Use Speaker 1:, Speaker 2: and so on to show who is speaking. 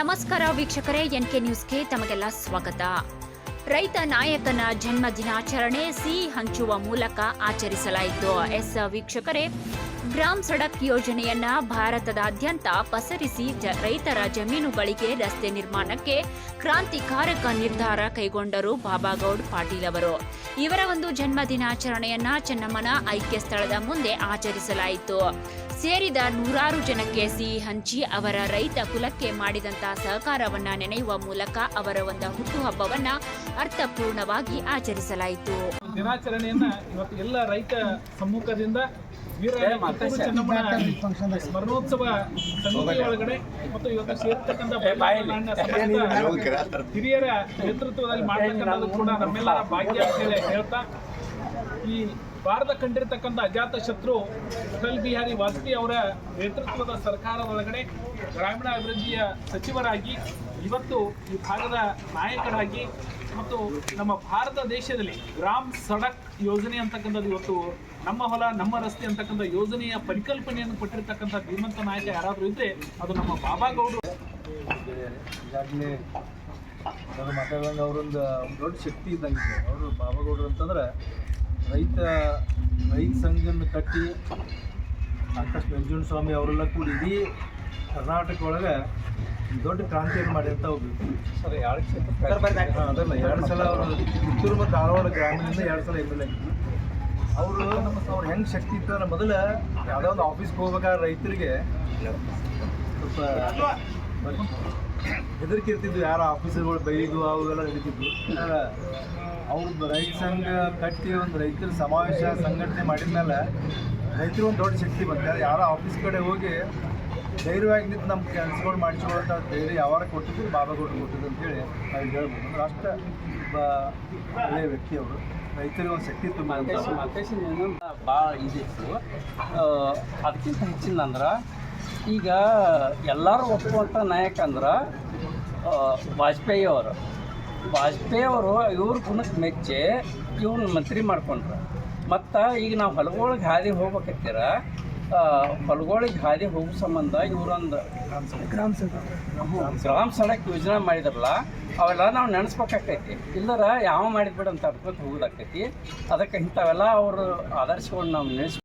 Speaker 1: ನಮಸ್ಕಾರ ವೀಕ್ಷಕರೇ, ಎನ್ಕೆ ನ್ಯೂಸ್ಗೆ ತಮಗೆಲ್ಲ ಸ್ವಾಗತ. ರೈತ ನಾಯಕನ ಜನ್ಮ ದಿನಾಚರಣೆ ಸಿಹಿ ಹಂಚುವ ಮೂಲಕ ಆಚರಿಸಲಾಯಿತು. ಎಸ್ ವೀಕ್ಷಕರೇ ಗ್ರಾಮ್ ಸಡಕ್ ಯೋಜನೆಯನ್ನ ಭಾರತದಾದ್ಯಂತ ಪಸರಿಸಿ ರೈತರ ಜಮೀನುಗಳಿಗೆ ರಸ್ತೆ ನಿರ್ಮಾಣಕ್ಕೆ ಕ್ರಾಂತಿಕಾರಕ ನಿರ್ಧಾರ ಕೈಗೊಂಡರು ಬಾಬಾಗೌಡ್ ಪಾಟೀಲ್ ಅವರು. ಇವರ ಒಂದು ಜನ್ಮ ದಿನಾಚರಣೆಯನ್ನ ಚೆನ್ನಮ್ಮನ ಐಕ್ಯ ಸ್ಥಳದ ಮುಂದೆ ಆಚರಿಸಲಾಯಿತು. ಸೇರಿದ ನೂರಾರು ಜನಕ್ಕೆ ಸಿಹಿ ಹಂಚಿ ಅವರ ರೈತ ಕುಲಕ್ಕೆ ಮಾಡಿದಂತಹ ಸಹಕಾರವನ್ನ ನೆನೆಯುವ ಮೂಲಕ ಅವರ ಒಂದು ಹುಟ್ಟುಹಬ್ಬವನ್ನ ಅರ್ಥಪೂರ್ಣವಾಗಿ ಆಚರಿಸಲಾಯಿತು.
Speaker 2: ದಿನಾಚರಣೆಯನ್ನ ಇವತ್ತು ಎಲ್ಲ ರೈತ ಸಮ್ಮುಖದಿಂದ ವೀರ ಕಿತ್ತೂರು ಚೆನ್ನಮ್ಮನ ಸ್ಮರಣೋತ್ಸವ ಸಮಿತಿ ಒಳಗಡೆ ಮತ್ತು ಇವತ್ತು ಸೇರ್ತಕ್ಕಂಥ ಹಿರಿಯರ ನೇತೃತ್ವದಲ್ಲಿ ಮಾಡ್ತಕ್ಕಂಥದ್ದು ಕೂಡ ನಮ್ಮೆಲ್ಲರ ಭಾಗ್ಯ ಅಂತ ಹೇಳಿ ಹೇಳ್ತಾ ಈ ಭಾರತ ಕಂಡಿರ್ತಕ್ಕಂಥ ಅಜಾತ ಶತ್ರು ಅಟಲ್ ಬಿಹಾರಿ ವಾಜಪೇಯಿ ಅವರ ನೇತೃತ್ವದ ಸರ್ಕಾರದೊಳಗಡೆ ಗ್ರಾಮೀಣಾಭಿವೃದ್ಧಿಯ ಸಚಿವರಾಗಿ ಇವತ್ತು ಈ ಭಾಗದ ನಾಯಕರಾಗಿ ಮತ್ತು ನಮ್ಮ ಭಾರತ ದೇಶದಲ್ಲಿ ಗ್ರಾಮ್ ಸಡಕ್ ಯೋಜನೆ ಅಂತಕ್ಕಂಥದ್ದು ಇವತ್ತು ನಮ್ಮ ಹೊಲ, ನಮ್ಮ ರಸ್ತೆ ಅಂತಕ್ಕಂಥ ಯೋಜನೆಯ ಪರಿಕಲ್ಪನೆಯನ್ನು ಕೊಟ್ಟಿರ್ತಕ್ಕಂಥ ಧೀಮಂತ ನಾಯಕ ಯಾರಾದರೂ ಇದ್ರೆ ಅದು ನಮ್ಮ ಬಾಬಾ ಗೌಡ್ರು.
Speaker 3: ಈಗಾಗಲೇ ನಾನು ಮಾತಾಡುವಂಗ ಅವರೊಂದು ದೊಡ್ಡ ಶಕ್ತಿ ಇದ್ದಂಗೆ. ಅವರು ಬಾಬಾಗೌಡರು ಅಂತಂದ್ರೆ ರೈತ ರೈತ ಸಂಘವನ್ನು ಕಟ್ಟಿ ಸಾಕಷ್ಟು ನಂಜುಂಡ ಸ್ವಾಮಿ ಅವರೆಲ್ಲ ಕೂಡಿ ಇಡೀ ಕರ್ನಾಟಕ ಒಳಗೆ ದೊಡ್ಡ ಕ್ರಾಂತಿಯನ್ನು ಮಾಡಿರ್ತಾ ಒಬ್ಬ ಸರ್ ಎರಡು ಅದಲ್ಲ ಎರಡು ಸಲ ಅವರು ಚಿತ್ತೂರು ಮತ್ತು ಧಾರವಾಡ ಗ್ರಾಮೀಣದಿಂದ ಎರಡು ಸಲ ಎಂ ಎಲ್ ಎ. ಅವರು ಅವ್ರು ಹೆಂಗೆ ಶಕ್ತಿ ಇತ್ತಂದ್ರೆ ಮೊದಲು ಯಾವುದೋ ಒಂದು ಆಫೀಸ್ಗೆ ಹೋಗ್ಬೇಕಾದ್ರೆ ರೈತರಿಗೆ ಸ್ವಲ್ಪ ಹೆದರಿಕೆ ಇರ್ತಿದ್ವು ಯಾರು ಆಫೀಸರ್ಗಳು ಬೈದು ಅವೆಲ್ಲ ನಡೀತಿದ್ವು. ಅವ್ರದ್ದು ರೈತ ಸಂಘ ಕಟ್ಟಿ ಒಂದು ರೈತರ ಸಮಾವೇಶ ಸಂಘಟನೆ ಮಾಡಿದ್ಮೇಲೆ ರೈತರು ಒಂದು ದೊಡ್ಡ ಶಕ್ತಿ ಬಂತು. ಯಾರೋ ಆಫೀಸ್ ಕಡೆ ಹೋಗಿ ಧೈರ್ಯವಾಗಿ ನಿಂತು ನಮ್ಮ ಕೆಲಸಗಳು ಮಾಡಿಸ್ಕೊಳ್ಳೋಂಥ ಧೈರ್ಯ ಯಾವಾಗ ಕೊಟ್ಟಿದ್ದು ಬಾಬಾಗೌಡರು ಕೊಟ್ಟಿದ್ದು ಅಂತೇಳಿ ನಾವು ಹೇಳ್ಬೋದು. ಅಂದ್ರೆ ಅಷ್ಟು ಒಳ್ಳೆಯ ವ್ಯಕ್ತಿ ಅವರು. ರೈತರಿಗೆ ಒಂದು ಶಕ್ತಿ ತುಂಬ
Speaker 4: ಭಾಳ ಇದಿತ್ತು ಅದಕ್ಕಿಂತ ಹೆಚ್ಚಿಂದಂದ್ರೆ ಈಗ ಎಲ್ಲರೂ ಒಪ್ಪುವಂಥ ನಾಯಕ ಅಂದ್ರೆ ವಾಜಪೇಯಿ ಅವರು. ವಾಜಪೇಯಿ ಅವರು ಇವ್ರ ಗುಣಕ್ಕೆ ಮೆಚ್ಚಿ ಇವ್ರನ್ನ ಮಂತ್ರಿ ಮಾಡ್ಕೊಂಡ್ರು. ಮತ್ತು ಈಗ ನಾವು ಹೊಲಗಳಿಗೆ ಹಾದಿ ಹೋಗ್ಬೇಕತ್ತೀರ ಹೊಲಗಳಿಗೆ ಹಾದಿ ಹೋಗೋ ಸಂಬಂಧ ಇವರೊಂದು ಗ್ರಾಮ ಗ್ರಾಮ ಸಡಕ್ ಯೋಜನೆ ಮಾಡಿದ್ರಲ್ಲ ಅವೆಲ್ಲ ನಾವು ನೆನೆಸ್ಬೇಕಾಗ್ತೈತಿ. ಇಲ್ಲರ ಯಾವ ಮಾಡಿದ್ಬಿಡ ಅಂತ ಅನ್ಕೊಂತ ಹೋಗೋದಾಗ್ತೈತಿ. ಅದಕ್ಕೆ ಇಂಥವೆಲ್ಲ ಅವರು ಆದರ್ಶಗಳನ್ನ ನಾವು ನೆನೆಸ್